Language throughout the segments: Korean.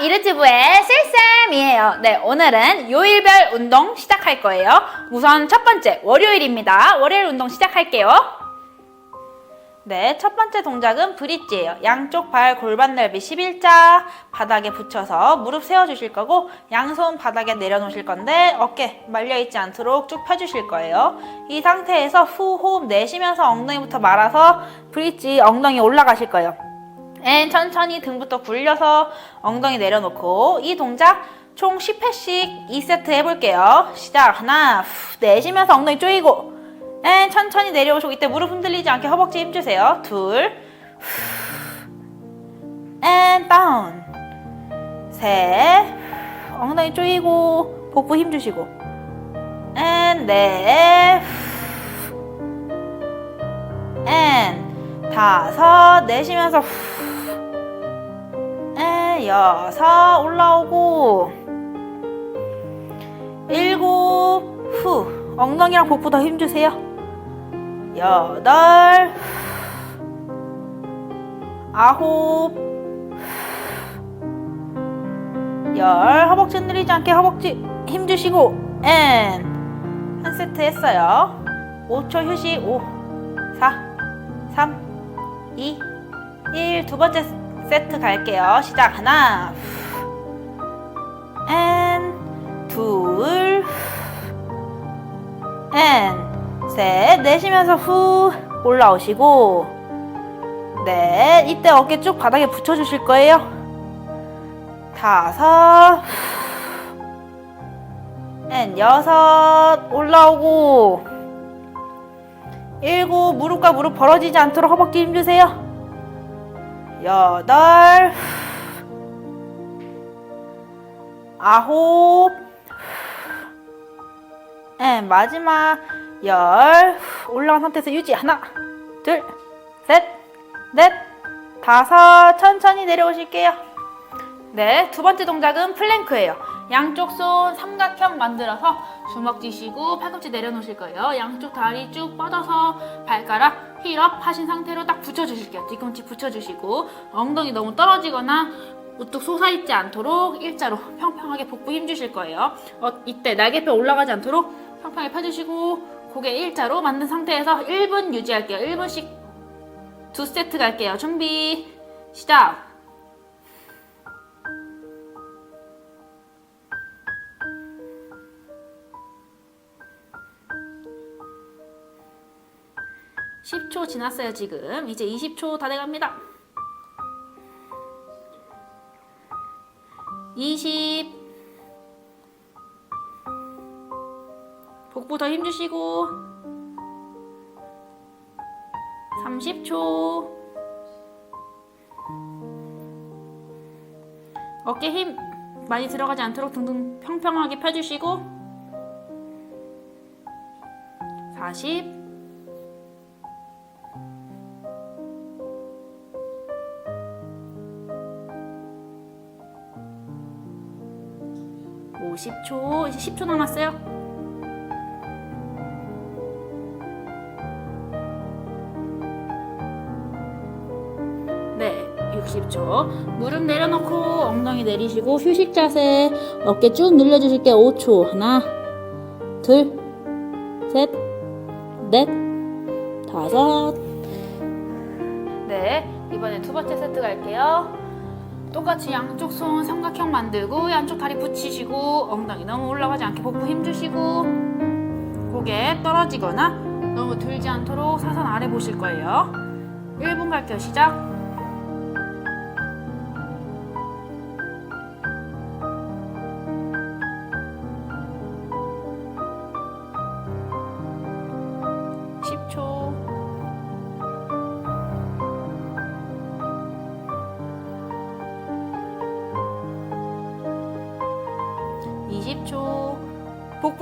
이르튜브의 실쌤이에요. 네, 오늘은 요일별 운동 시작할 거예요. 우선 첫 번째, 월요일입니다. 월요일 운동 시작할게요. 네, 첫 번째 동작은 브릿지예요. 양쪽 발 골반 넓이 11자 바닥에 붙여서 무릎 세워주실 거고 양손 바닥에 내려놓으실 건데 어깨 말려있지 않도록 쭉 펴주실 거예요. 이 상태에서 후 호흡 내쉬면서 엉덩이부터 말아서 브릿지 엉덩이 올라가실 거예요. 앤 천천히 등부터 굴려서 엉덩이 내려놓고 이 동작 총 10회씩 2세트 해볼게요. 시작. 하나 후, 내쉬면서 엉덩이 조이고. 앤 천천히 내려오시고 이때 무릎 흔들리지 않게 허벅지 힘주세요. 둘앤 다운 셋 엉덩이 조이고 복부 힘주시고. 앤넷 앤 다섯 내쉬면서 후 에, 여섯 올라오고 일곱 후. 엉덩이랑 복부 더 힘주세요. 여덟 아홉 열. 허벅지 흔들리지 않게 허벅지 힘주시고. 앤한 세트 했어요. 5초 휴식. 5 4 3 2 1두 번째 세트 갈게요. 시작. 하나. 앤 둘 앤 셋. 내쉬면서 후. 올라오시고. 네 이때 어깨 쭉 바닥에 붙여주실 거예요. 다섯. 앤 여섯. 올라오고. 일곱. 무릎과 무릎 벌어지지 않도록 허벅지 힘주세요. 여덟 아홉 네, 마지막 열 올라간 상태에서 유지. 하나 둘 셋 넷 다섯. 천천히 내려오실게요. 네 두 번째 동작은 플랭크예요 양쪽 손 삼각형 만들어서 주먹 쥐시고 팔꿈치 내려놓으실 거예요. 양쪽 다리 쭉 뻗어서 발가락 힐업 하신 상태로 딱 붙여주실게요. 뒤꿈치 붙여주시고 엉덩이 너무 떨어지거나 우뚝 솟아있지 않도록 일자로 평평하게 복부 힘주실 거예요. 어, 이때 날개뼈 올라가지 않도록 평평하게 펴주시고 고개 일자로 만든 상태에서 1분 유지할게요. 1분씩 두 세트 갈게요. 준비 시작! 지났어요 지금. 이제 (20초) 다 돼갑니다. (20) 복부 더 힘주시고. (30초) 어깨 힘 많이 들어가지 않도록 등등 평평하게 펴주시고. 40 50초, 이제 10초 남았어요. 네, 60초. 무릎 내려놓고 엉덩이 내리시고 휴식 자세 어깨 쭉 늘려주실게요. 5초. 하나, 둘, 셋, 넷, 다섯. 네, 이번에 두 번째 세트 갈게요. 똑같이 양쪽 손 삼각형 만들고 양쪽 다리 붙이시고 엉덩이 너무 올라가지 않게 복부 힘주시고 고개 떨어지거나 너무 들지 않도록 사선 아래 보실 거예요. 1분 갈게요. 시작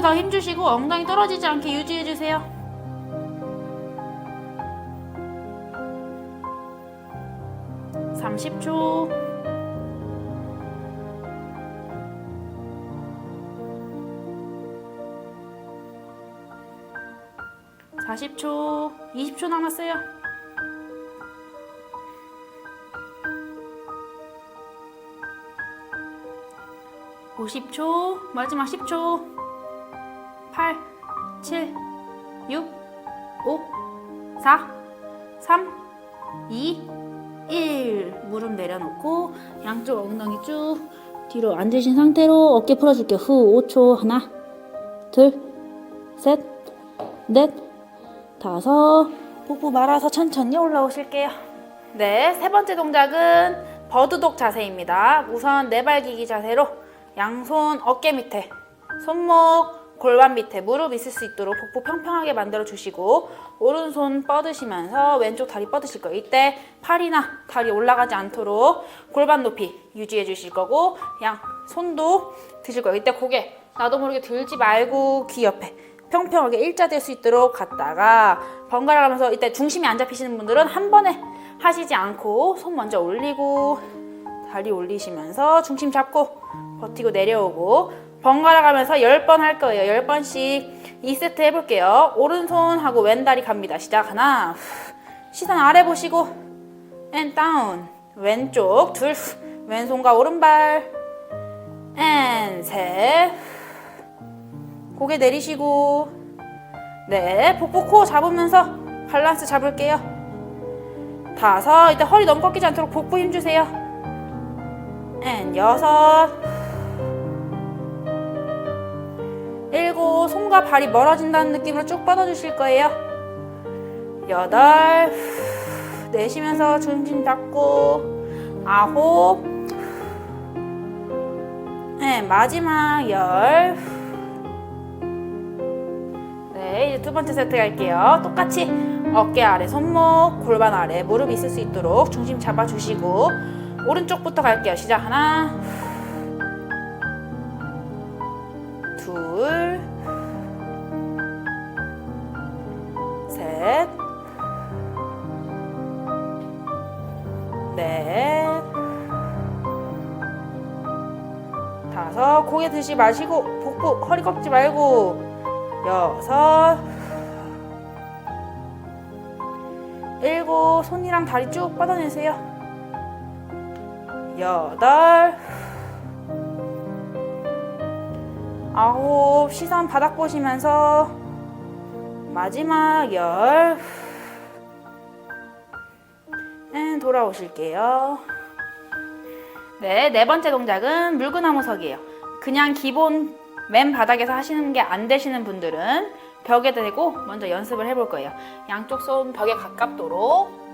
복부에 더 힘주시고 엉덩이 떨어지지 않게 유지해주세요. (30초) (40초) (20초) 남았어요. 50초, 마지막 10초. 8, 7, 6, 5, 4, 3, 2, 1. 무릎 내려놓고 양쪽 엉덩이 쭉 뒤로 앉으신 상태로 어깨 풀어줄게요. 후 5초. 하나, 둘, 셋, 넷, 다섯. 복부 말아서 천천히 올라오실게요. 네, 세 번째 동작은 버드독 자세입니다. 우선 네발기기 자세로 양손 어깨 밑에, 손목 골반 밑에 무릎 있을 수 있도록 복부 평평하게 만들어 주시고 오른손 뻗으시면서 왼쪽 다리 뻗으실 거예요. 이때 팔이나 다리 올라가지 않도록 골반 높이 유지해 주실 거고 양 손도 드실 거예요. 이때 고개 나도 모르게 들지 말고 귀 옆에 평평하게 일자 될 수 있도록 갔다가 번갈아 가면서 이때 중심이 안 잡히시는 분들은 한 번에 하시지 않고 손 먼저 올리고 다리 올리시면서 중심 잡고 버티고 내려오고 번갈아 가면서 10번 할 거예요. 10번씩 2세트 해볼게요. 오른손하고 왼다리 갑니다. 시작. 하나. 시선 아래 보시고 and down. 왼쪽 둘. 왼손과 오른발 and 셋. 고개 내리시고 네 복부 코 잡으면서 밸런스 잡을게요 다섯 이때 허리 너무 꺾이지 않도록 복부 힘주세요 앤 여섯 일곱 손과 발이 멀어진다는 느낌으로 쭉 뻗어주실 거예요 여덟 내쉬면서 중심 잡고 아홉 네, 마지막 열 네, 이제 두 번째 세트 갈게요. 똑같이 어깨 아래 손목, 골반 아래 무릎 있을 수 있도록 중심 잡아주시고 오른쪽부터 갈게요. 시작 하나, 둘, 셋, 넷, 다섯. 고개 드시 마시고 복부 허리 꺾지 말고 여섯 일곱 손이랑 다리 쭉 뻗어내세요 여덟 아홉 시선 바닥 보시면서 마지막 열. 네, 돌아오실게요. 네, 네 번째 동작은 물구나무 서기예요. 그냥 기본 맨 바닥에서 하시는 게 안 되시는 분들은 벽에 대고 먼저 연습을 해볼 거예요. 양쪽 손 벽에 가깝도록. 사-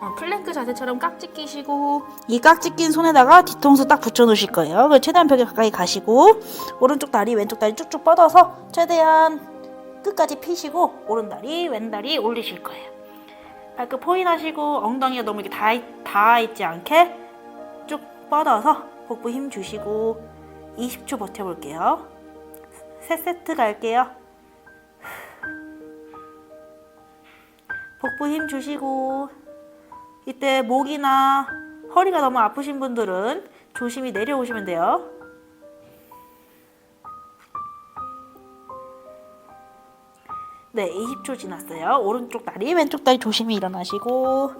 어, 플랭크 자세처럼 깍지 끼시고 이 깍지 낀 손에다가 뒤통수 딱 붙여 놓으실 거예요. 그리고 최대한 벽에 가까이 가시고 오른쪽 다리 왼쪽 다리 쭉쭉 뻗어서 최대한 끝까지 피시고 오른 다리 왼 다리 올리실 거예요. 발끝 포인하시고 엉덩이가 너무 이렇게 닿아, 닿아 있지 않게 쭉 뻗어서 복부 힘 주시고 20초 버텨볼게요. 세 세트 갈게요. 복부 힘 주시고 이때 목이나 허리가 너무 아프신 분들은 조심히 내려오시면 돼요. 네, 20초 지났어요. 오른쪽 다리, 왼쪽 다리 조심히 일어나시고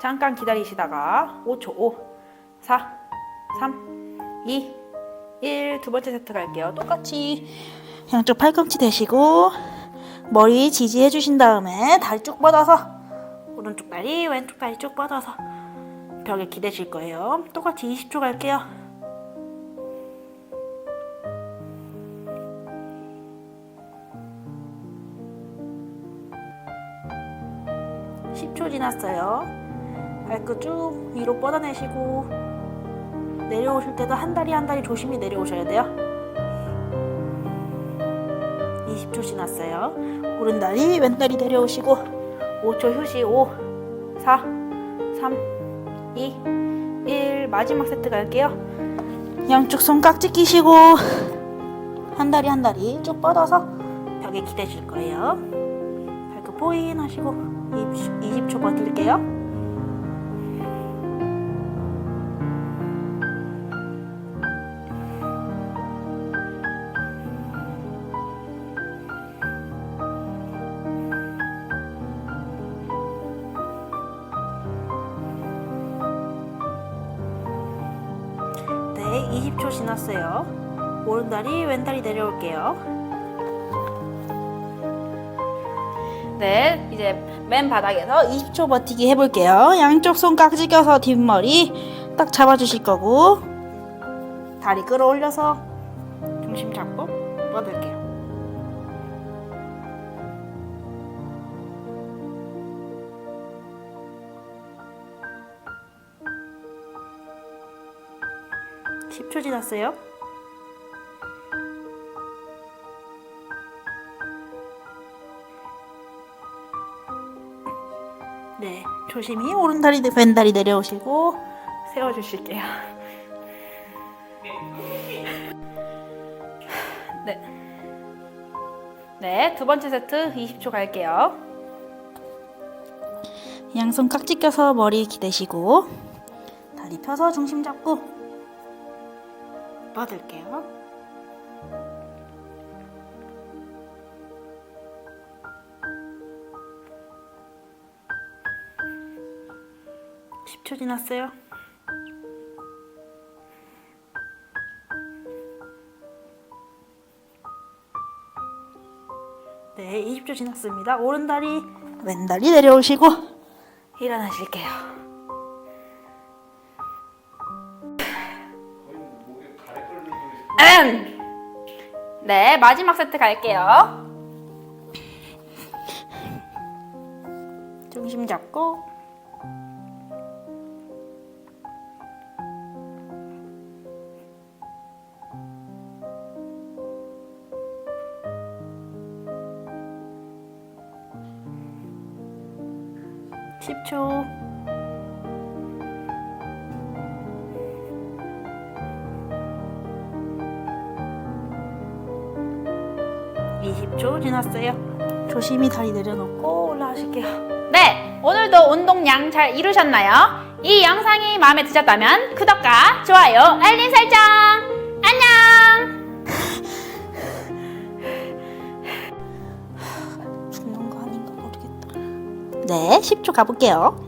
잠깐 기다리시다가 5초 5, 4, 3, 2, 1. 두 번째 세트 갈게요. 똑같이 양쪽 팔꿈치 대시고 머리 지지해 주신 다음에 다리 쭉 뻗어서 오른쪽 다리, 왼쪽 다리 쭉 뻗어서 벽에 기대실 거예요. 똑같이 20초 갈게요. (10초) 지났어요 발끝 쭉 위로 뻗어내시고 내려오실 때도 한 다리 한 다리 조심히 내려오셔야 돼요. 20초 지났어요. 오른 다리, 왼 다리 내려오시고 5초 휴식 5, 4, 3, 2, 1 마지막 세트 갈게요. 양쪽 손 깍지 끼시고 한 다리 한 다리 쭉 뻗어서 벽에 기대실 거예요. 발끝 포인 하시고 20, 20초 버틸게요. 20초 지났어요. 오른다리, 왼다리 내려올게요. 네, 이제 맨 바닥에서 20초 버티기 해볼게요. 양쪽 손 깍지 껴서 뒷머리 딱 잡아주실 거고 다리 끌어올려서 중심 잡고 뻗을게요. 초 지났어요. 네, 조심히 오른다리, 왼다리 내려오시고 세워주실게요. 네. 네, 두 번째 세트 20초 갈게요. 양손 깍지 껴서 머리 기대시고 다리 펴서 중심 잡고 십초 지났어요. 네, 20초 지났습니다. 오른 다리, 왼 다리 내려오시고 일어나실게요. 음. 네, 마지막 세트 갈게요. 중심 잡고 십초 지났어요. 조심히 다리 내려놓고 올라가실게요. 네, 오늘도 운동량 잘 이루셨나요? 이 영상이 마음에 드셨다면 구독과 좋아요, 알림 설정! 안녕! 죽는 거 아닌가 모르겠다. 네, 10초 가볼게요.